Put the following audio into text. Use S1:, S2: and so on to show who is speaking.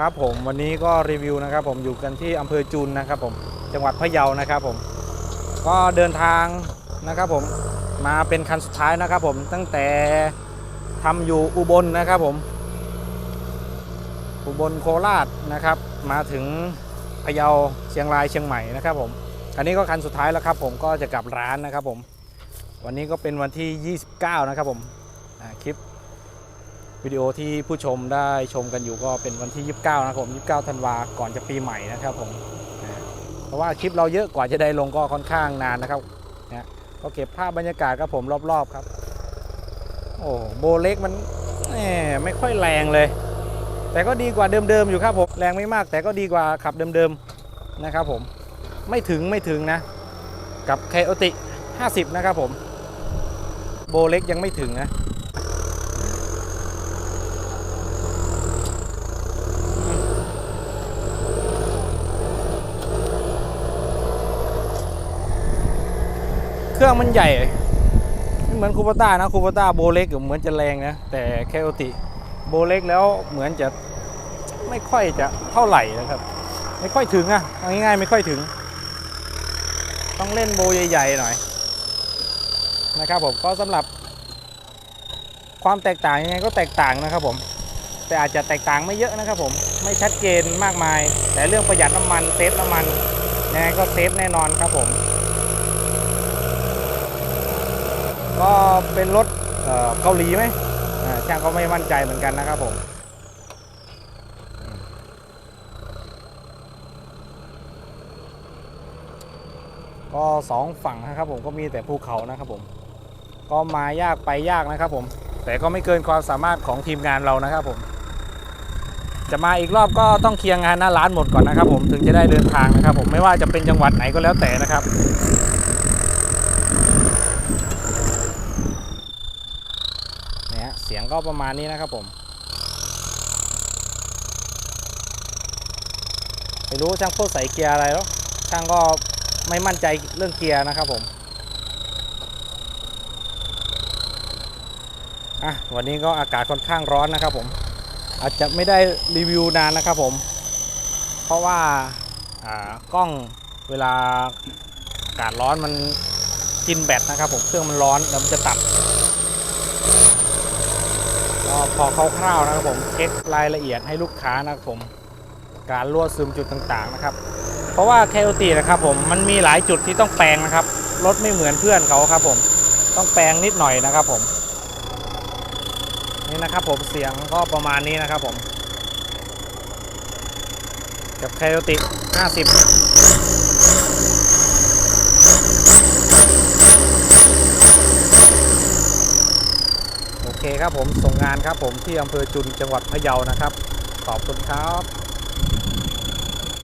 S1: ครับผมวันนี้ก็รีวิวนะครับผมอยู่กันที่อำเภอจุนนะครับผมจังหวัดพะเยานะครับผมก็เดินทางนะครับผมมาเป็นคันสุดท้ายนะครับผมตั้งแต่ทำอยู่อุบลนะครับผม อุบลโคราชนะครับ มาถึงพะเยาเชียงรายเชียงใหม่นะครับผมอันนี้ก็คันสุดท้ายแล้วครับผมก็จะกลับร้านนะครับผม วันนี้ก็เป็นวันที่ 29 นะครับผมคลิป วิดีโอที่ผู้ชมได้ชมกันอยู่ก็เป็นวันที่ 29 นะครับผม 29 ธันวาก่อนจะปีใหม่นะครับผมเพราะว่าคลิปเราเยอะกว่าจะได้ลงก็ค่อนข้างนานนะครับนะก็เก็บภาพบรรยากาศครับผมรอบๆครับ โอ้โบเล็กมันแหมไม่ค่อยแรงเลย แต่ก็ดีกว่าเดิมๆอยู่ครับผมแรงไม่มาก แต่ก็ดีกว่าขับเดิมๆนะครับผมไม่ถึงไม่ถึงนะ กับไคโอติ 50 นะครับผม โบเล็กยังไม่ถึงนะ เครื่องมันใหญ่ไม่เหมือนคูปต้านะคูปต้าโบเล็กเหมือนจะแรงนะ แต่แคโอติโบเล็กแล้วเหมือนจะไม่ค่อยจะเท่าไหร่นะครับ ไม่ค่อยถึงอะเอาง่ายๆไม่ค่อยถึง ต้องเล่นโบใหญ่ๆหน่อยนะครับผมก็สำหรับความแตกต่างยังไงก็แตกต่างนะครับผม แต่อาจจะแตกต่างไม่เยอะนะครับผมไม่ชัดเจนมากมาย แต่เรื่องประหยัดน้ำมันเซฟน้ำมันยังไงก็เซฟแน่นอนครับผม ก็เป็นรถเกาหลีไหมช่างก็ไม่มั่นใจเหมือนกันนะครับผมก็สองฝั่งนะครับผมก็มีแต่ภูเขานะครับผม ก็มายากไปยากนะครับผม แต่ก็ไม่เกินความสามารถของทีมงานเรานะครับผม จะมาอีกรอบก็ต้องเคลียร์งานหน้าร้านหมดก่อนนะครับผมถึงจะได้เดินทางนะครับผมไม่ว่าจะเป็นจังหวัดไหนก็แล้วแต่นะครับ เสียงก็ประมาณนี้นะครับผม ไม่รู้ช่างโคตรใส่เกียร์อะไรแล้วช่างก็ไม่มั่นใจเรื่องเกียร์นะครับผมอะวันนี้ก็อากาศค่อนข้างร้อนนะครับผม อาจจะไม่ได้รีวิวนานนะครับผม เพราะว่าากล้องเวลาอากาศร้อนมันกินแบตนะครับผมเครื่องมันร้อนแล้วมันจะตัด พอคร่าวๆนะครับผมเช็ครายละเอียดให้ลูกค้านะครับผมการรั่วซึมจุดต่างๆนะครับ เพราะว่าแคโอตีนะครับผมมันมีหลายจุดที่ต้องแปลงนะครับรถไม่เหมือนเพื่อนเขาครับผมต้องแปลงนิดหน่อยนะครับผมนี่นะครับผมเสียงก็ประมาณนี้นะครับผมกับแคโอติ50 โอเค ครับผมส่งงานครับผมที่อำเภอจุนจังหวัดพะเยานะครับ ขอบคุณครับ